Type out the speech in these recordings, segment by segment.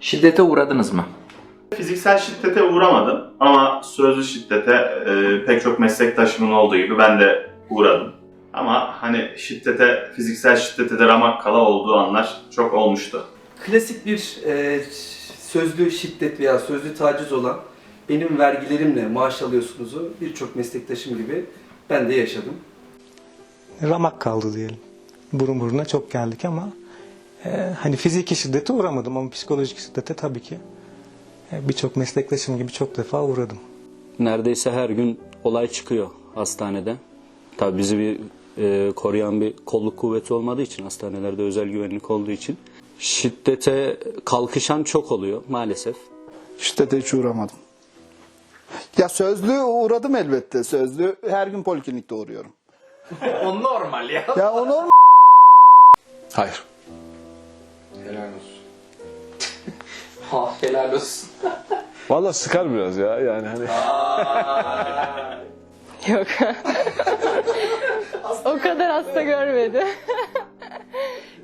Şiddete uğradınız mı? Fiziksel şiddete uğramadım ama sözlü şiddete e, pek çok meslektaşımın olduğu gibi ben de uğradım. Ama hani şiddete, fiziksel şiddete de ramak kala olduğu anlar çok olmuştu. Klasik bir e, sözlü şiddet veya sözlü taciz olan benim vergilerimle maaş alıyorsunuzu birçok meslektaşım gibi ben de yaşadım. ramak kaldı diyelim. Burun buruna çok geldik ama e, hani fiziki şiddete uğramadım ama psikolojik şiddete tabii ki e, birçok meslektaşım gibi çok defa uğradım. Neredeyse her gün olay çıkıyor hastanede. Tabii bizi bir e, koruyan bir kolluk kuvveti olmadığı için hastanelerde özel güvenlik olduğu için şiddete kalkışan çok oluyor maalesef. Şiddete hiç uğramadım. Ya sözlü uğradım elbette. Sözlü her gün poliklinikte uğruyorum. o normal ya. Ya onu Hayır. Helal olsun. ha helal olsun. Valla sıkar biraz ya yani hani. Yok. o kadar hasta görmedi.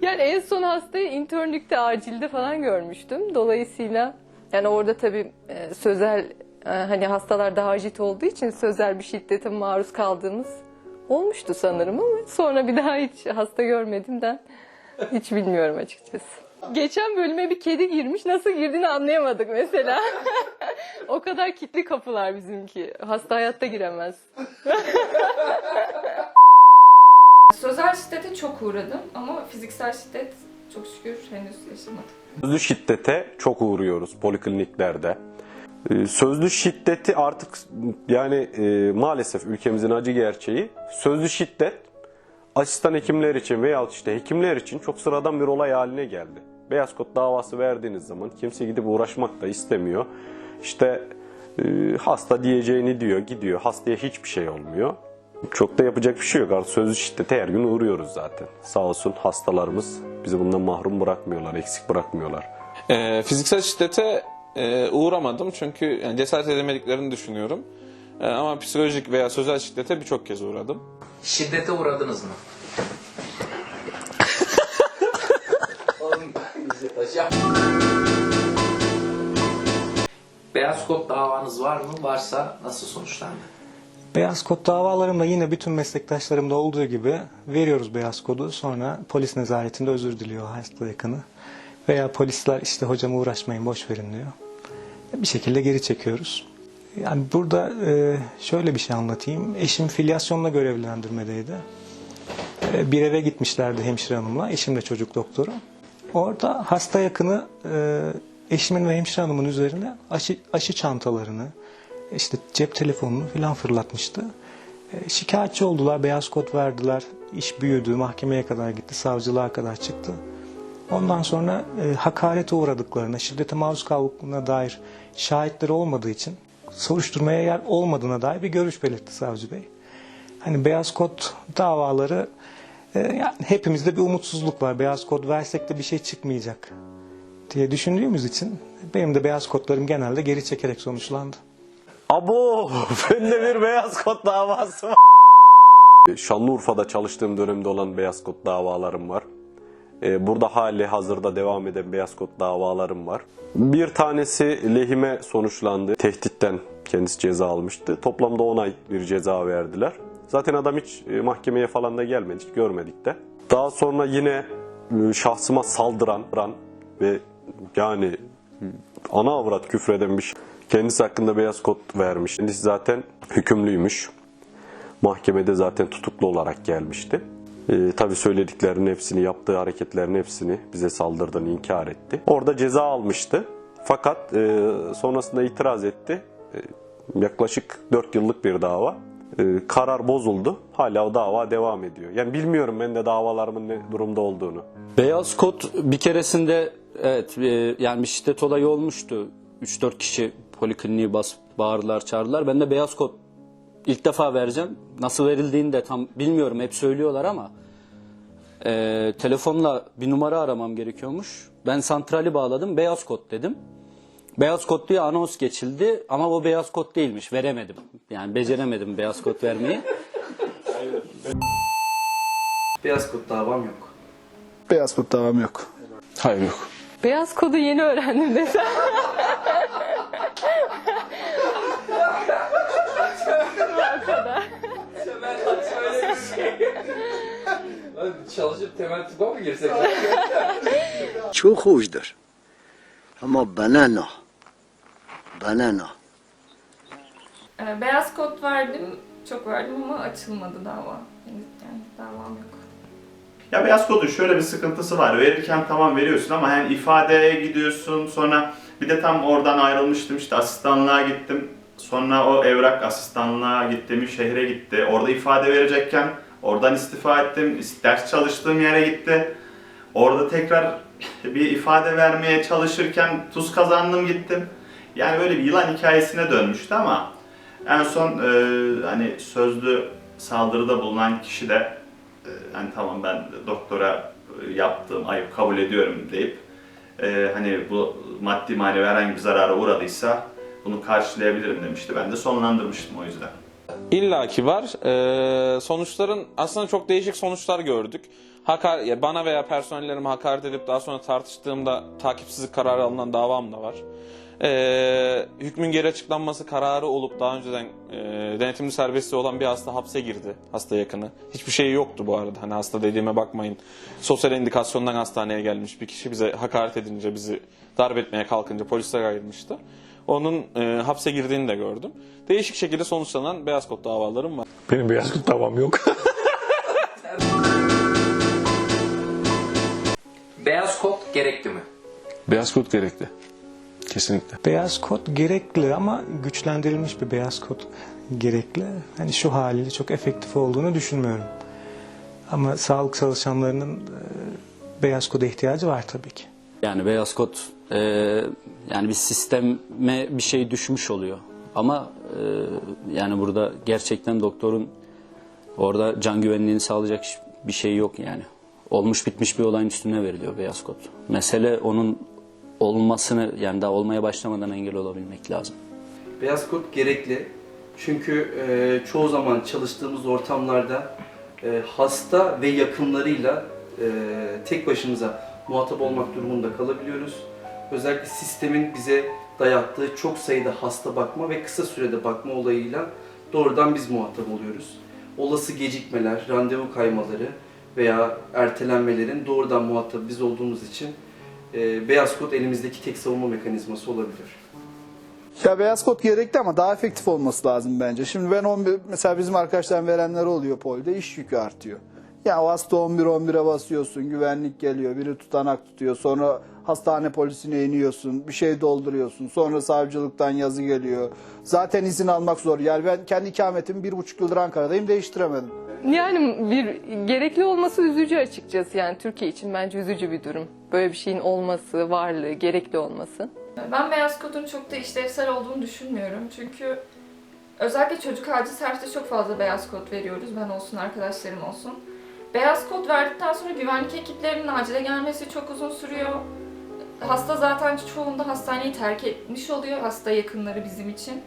yani en son hastayı internlükte, acilde falan görmüştüm. Dolayısıyla yani orada tabii e, sözel e, hani hastalar daha acil olduğu için sözel bir şiddete maruz kaldığımız olmuştu sanırım ama sonra bir daha hiç hasta görmediğimden hiç bilmiyorum açıkçası. Geçen bölüme bir kedi girmiş. Nasıl girdiğini anlayamadık mesela. o kadar kilitli kapılar bizimki. Hasta hayatta giremez. Sözel şiddete çok uğradım ama fiziksel şiddet çok şükür henüz yaşamadım. Sözlü şiddete çok uğruyoruz polikliniklerde. Ee, Sözlü şiddeti artık yani e, maalesef ülkemizin acı gerçeği sözlü şiddet asistan hekimler için veya işte hekimler için çok sıradan bir olay haline geldi. Beyaz kod davası verdiğiniz zaman kimse gidip uğraşmak da istemiyor. İşte e, hasta diyeceğini diyor gidiyor hastaya hiçbir şey olmuyor. Çok da yapacak bir şey yok artık sözlü şiddete her gün uğruyoruz zaten. Sağ olsun hastalarımız bizi bundan mahrum bırakmıyorlar, eksik bırakmıyorlar. Ee, fiziksel şiddete e, uğramadım çünkü yani cesaret edemediklerini düşünüyorum. Ee, ama psikolojik veya sözel şiddete birçok kez uğradım. Şiddete uğradınız mı? Beyaz kod davanız var mı? Varsa nasıl sonuçlandı? Beyaz kod davalarımda yine bütün meslektaşlarımda olduğu gibi veriyoruz beyaz kodu. Sonra polis nezaretinde özür diliyor hasta yakını. Veya polisler işte hocam uğraşmayın boş verin diyor. Bir şekilde geri çekiyoruz. Yani burada e, şöyle bir şey anlatayım. Eşim filyasyonla görevlendirmedeydi. E, Bir eve gitmişlerdi hemşire hanımla. Eşim de çocuk doktoru. Orada hasta yakını e, eşimin ve hemşire hanımın üzerine aşı, aşı çantalarını, işte cep telefonunu falan fırlatmıştı. E, şikayetçi oldular, beyaz kod verdiler. İş büyüdü, mahkemeye kadar gitti, savcılığa kadar çıktı. Ondan sonra e, hakarete uğradıklarına, şiddete maruz kaldıklarına dair şahitleri olmadığı için soruşturmaya yer olmadığına dair bir görüş belirtti savcı bey. Hani beyaz kod davaları yani hepimizde bir umutsuzluk var. Beyaz kod versek de bir şey çıkmayacak diye düşündüğümüz için benim de beyaz kodlarım genelde geri çekerek sonuçlandı. Abo! Bende bir beyaz kod davası var. Şanlıurfa'da çalıştığım dönemde olan beyaz kod davalarım var. Ee, Burada hali hazırda devam eden beyaz kod davalarım var. Bir tanesi lehime sonuçlandı. Tehditten kendisi ceza almıştı. Toplamda 10 ay bir ceza verdiler. Zaten adam hiç e, mahkemeye falan da gelmedi, hiç görmedik de. Daha sonra yine e, şahsıma saldıran ve yani ana avrat küfreden. Kendisi hakkında beyaz kod vermiş. Kendisi zaten hükümlüymüş. Mahkemede zaten tutuklu olarak gelmişti. Ee, tabii söylediklerinin hepsini, yaptığı hareketlerin hepsini bize saldırdığını inkar etti. Orada ceza almıştı. Fakat e, sonrasında itiraz etti. E, yaklaşık 4 yıllık bir dava. E, karar bozuldu. Hala o dava devam ediyor. Yani bilmiyorum ben de davalarımın ne durumda olduğunu. Beyaz kod bir keresinde evet e, yani bir şiddet olayı olmuştu. 3-4 kişi polikliniği bas bağırdılar çağırdılar. Ben de beyaz kod ilk defa vereceğim. Nasıl verildiğini de tam bilmiyorum. Hep söylüyorlar ama e, telefonla bir numara aramam gerekiyormuş. Ben santrali bağladım. Beyaz kod dedim. Beyaz kod diye anons geçildi ama o beyaz kod değilmiş. Veremedim. Yani beceremedim beyaz kod vermeyi. Beyaz kod davam yok. beyaz kod davam yok. Hayır yok. Beyaz kodu yeni öğrendim desem. Çalışıp temel tıpa mı girsek? çok hoşdur. Ama bana ne? Bana ne? Ee, beyaz kod verdim, çok verdim ama açılmadı dava. Yani davam yok. Ya beyaz kodun şöyle bir sıkıntısı var. Verirken tamam veriyorsun ama yani ifadeye gidiyorsun sonra bir de tam oradan ayrılmıştım işte asistanlığa gittim. Sonra o evrak asistanlığa gittim, şehre gitti. Orada ifade verecekken oradan istifa ettim. Ders çalıştığım yere gitti. Orada tekrar bir ifade vermeye çalışırken tuz kazandım gittim. Yani böyle bir yılan hikayesine dönmüştü ama en son e, hani sözlü saldırıda bulunan kişi de e, hani tamam ben doktora e, yaptığım ayıp kabul ediyorum deyip e, hani bu maddi manevi herhangi bir zarara uğradıysa bunu karşılayabilirim demişti. Ben de sonlandırmıştım o yüzden. İlla ki var. Ee, sonuçların aslında çok değişik sonuçlar gördük. Hakar, ya bana veya personellerime hakaret edip daha sonra tartıştığımda takipsizlik kararı alınan davam da var. Ee, hükmün geri açıklanması kararı olup daha önceden e, denetimli serbestliği olan bir hasta hapse girdi. Hasta yakını. Hiçbir şey yoktu bu arada. Hani hasta dediğime bakmayın. Sosyal indikasyondan hastaneye gelmiş bir kişi bize hakaret edince bizi darp etmeye kalkınca polisler ayrılmıştı. Onun e, hapse girdiğini de gördüm. Değişik şekilde sonuçlanan beyaz kod davalarım var. Benim beyaz kod davam yok. Beyaz kod gerekli mi? Beyaz kod gerekli. Kesinlikle. Beyaz kod gerekli ama güçlendirilmiş bir beyaz kod gerekli. Hani şu haliyle çok efektif olduğunu düşünmüyorum. Ama sağlık çalışanlarının e, beyaz koda ihtiyacı var tabii ki. Yani beyaz kod e, yani bir sisteme bir şey düşmüş oluyor. Ama e, yani burada gerçekten doktorun orada can güvenliğini sağlayacak bir şey yok yani. Olmuş bitmiş bir olayın üstüne veriliyor beyaz kod. Mesele onun olmasını yani daha olmaya başlamadan engel olabilmek lazım. Beyaz kod gerekli. Çünkü e, çoğu zaman çalıştığımız ortamlarda e, hasta ve yakınlarıyla e, tek başımıza muhatap olmak durumunda kalabiliyoruz. Özellikle sistemin bize dayattığı çok sayıda hasta bakma ve kısa sürede bakma olayıyla doğrudan biz muhatap oluyoruz. Olası gecikmeler, randevu kaymaları veya ertelenmelerin doğrudan muhatabı biz olduğumuz için e, beyaz kod elimizdeki tek savunma mekanizması olabilir. Ya beyaz kod gerekli ama daha efektif olması lazım bence. Şimdi ben 11, mesela bizim arkadaşlar verenler oluyor polde iş yükü artıyor. Ya o hasta 11-11'e basıyorsun, güvenlik geliyor, biri tutanak tutuyor, sonra hastane polisine iniyorsun, bir şey dolduruyorsun, sonra savcılıktan yazı geliyor. Zaten izin almak zor. Yani ben kendi ikametimi bir buçuk yıldır Ankara'dayım, değiştiremedim. Yani bir gerekli olması üzücü açıkçası yani Türkiye için bence üzücü bir durum. Böyle bir şeyin olması, varlığı, gerekli olması. Ben beyaz kodun çok da işlevsel olduğunu düşünmüyorum. Çünkü özellikle çocuk acil serviste çok fazla beyaz kod veriyoruz. Ben olsun, arkadaşlarım olsun. Beyaz kod verdikten sonra güvenlik ekiplerinin acile gelmesi çok uzun sürüyor. Hasta zaten çoğunda hastaneyi terk etmiş oluyor, hasta yakınları bizim için.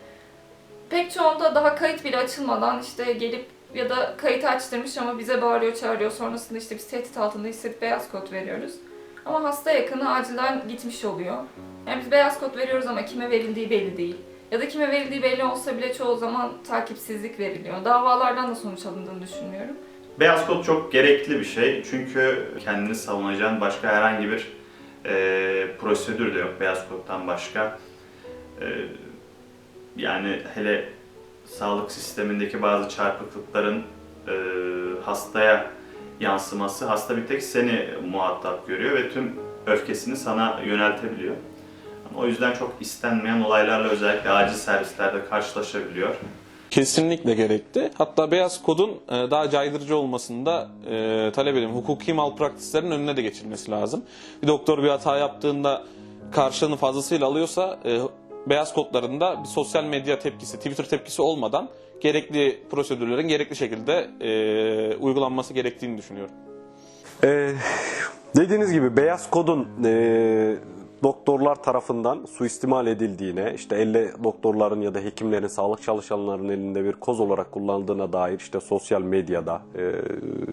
Pek çoğunda daha kayıt bile açılmadan işte gelip ya da kayıt açtırmış ama bize bağırıyor, çağırıyor. Sonrasında işte biz tehdit altında hissedip beyaz kod veriyoruz. Ama hasta yakını acilden gitmiş oluyor. Yani biz beyaz kod veriyoruz ama kime verildiği belli değil. Ya da kime verildiği belli olsa bile çoğu zaman takipsizlik veriliyor. Davalardan da sonuç alındığını düşünmüyorum. Beyaz kod çok gerekli bir şey çünkü kendini savunacağın başka herhangi bir e, prosedür de yok beyaz koddan başka. E, yani hele sağlık sistemindeki bazı çarpıklıkların e, hastaya yansıması, hasta bir tek seni muhatap görüyor ve tüm öfkesini sana yöneltebiliyor. O yüzden çok istenmeyen olaylarla özellikle acil servislerde karşılaşabiliyor. Kesinlikle gerekli. Hatta beyaz kodun e, daha caydırıcı olmasında e, talep ediyorum. Hukuki malpraktislerin önüne de geçilmesi lazım. Bir doktor bir hata yaptığında karşılığını fazlasıyla alıyorsa e, beyaz kodlarında bir sosyal medya tepkisi, Twitter tepkisi olmadan gerekli prosedürlerin gerekli şekilde uygulanması gerektiğini düşünüyorum. Ee, dediğiniz gibi beyaz kodun doktorlar tarafından suistimal edildiğine, işte elle doktorların ya da hekimlerin, sağlık çalışanlarının elinde bir koz olarak kullanıldığına dair işte sosyal medyada, e,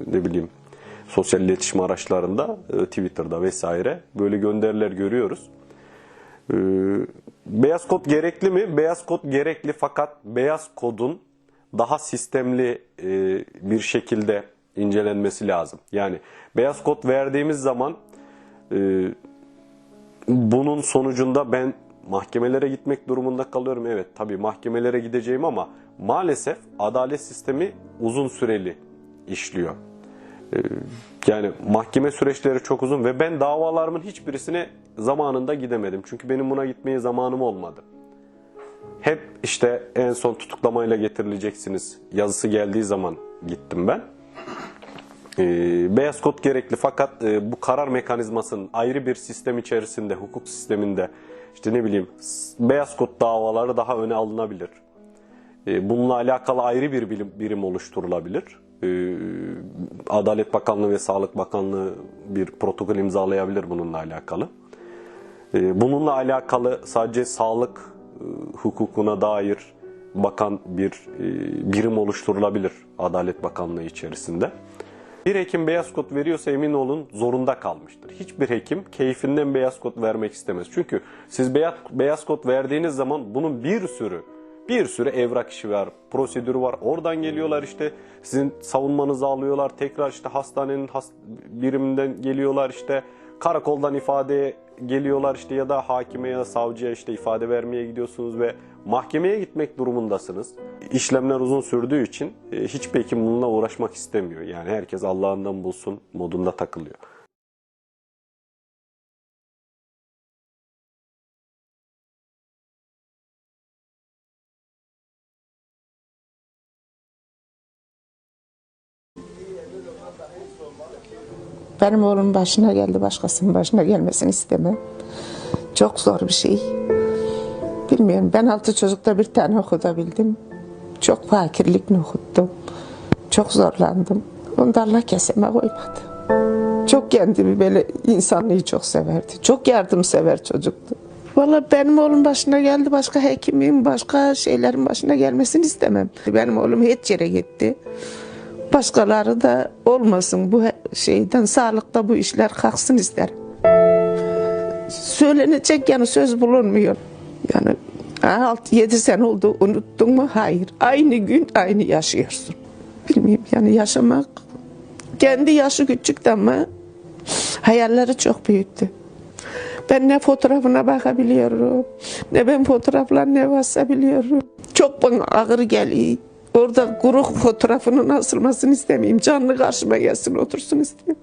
ne bileyim sosyal iletişim araçlarında, e, Twitter'da vesaire böyle gönderiler görüyoruz. Ee, beyaz kod gerekli mi? Beyaz kod gerekli fakat beyaz kodun daha sistemli e, bir şekilde incelenmesi lazım. Yani beyaz kod verdiğimiz zaman e, bunun sonucunda ben mahkemelere gitmek durumunda kalıyorum. Evet tabii mahkemelere gideceğim ama maalesef adalet sistemi uzun süreli işliyor. Ee, Yani mahkeme süreçleri çok uzun ve ben davalarımın hiçbirisine zamanında gidemedim. Çünkü benim buna gitmeye zamanım olmadı. Hep işte en son tutuklamayla getirileceksiniz yazısı geldiği zaman gittim ben. Ee, beyaz kod gerekli fakat e, bu karar mekanizmasının ayrı bir sistem içerisinde, hukuk sisteminde işte ne bileyim beyaz kod davaları daha öne alınabilir. E, Bununla alakalı ayrı bir bilim, birim oluşturulabilir. E, Adalet Bakanlığı ve Sağlık Bakanlığı bir protokol imzalayabilir bununla alakalı. E, Bununla alakalı sadece sağlık e, hukukuna dair bakan bir e, birim oluşturulabilir Adalet Bakanlığı içerisinde. Bir hekim beyaz kod veriyorsa emin olun zorunda kalmıştır. Hiçbir hekim keyfinden beyaz kod vermek istemez. Çünkü siz beyaz, beyaz kod verdiğiniz zaman bunun bir sürü bir sürü evrak işi var, prosedürü var. Oradan geliyorlar işte sizin savunmanızı alıyorlar. Tekrar işte hastanenin has- biriminden geliyorlar işte karakoldan ifadeye geliyorlar işte ya da hakime ya da savcıya işte ifade vermeye gidiyorsunuz ve mahkemeye gitmek durumundasınız. İşlemler uzun sürdüğü için e, hiçbir hekim bununla uğraşmak istemiyor. Yani herkes Allah'ından bulsun modunda takılıyor. Benim oğlum başına geldi, başkasının başına gelmesini istemem. Çok zor bir şey. Bilmiyorum, ben altı çocukta bir tane okutabildim. Çok fakirlikle okuttum. Çok zorlandım. Onu da Allah keseme koymadı. Çok kendimi böyle insanlığı çok severdi. Çok yardımsever çocuktu. Valla benim oğlum başına geldi. Başka hekimin, başka şeylerin başına gelmesini istemem. Benim oğlum hiç yere gitti. Başkaları da olmasın bu şeyden sağlıkta bu işler kalksın ister. Söylenecek yani söz bulunmuyor. Yani 6-7 sene oldu unuttun mu? Hayır. Aynı gün aynı yaşıyorsun. Bilmiyorum yani yaşamak kendi yaşı küçüktü ama hayalleri çok büyüktü. Ben ne fotoğrafına bakabiliyorum, ne ben fotoğrafla ne basabiliyorum. Çok bana ağır geliyor. Orada kuru fotoğrafının asılmasını istemeyeyim. Canlı karşıma gelsin otursun istiyorum.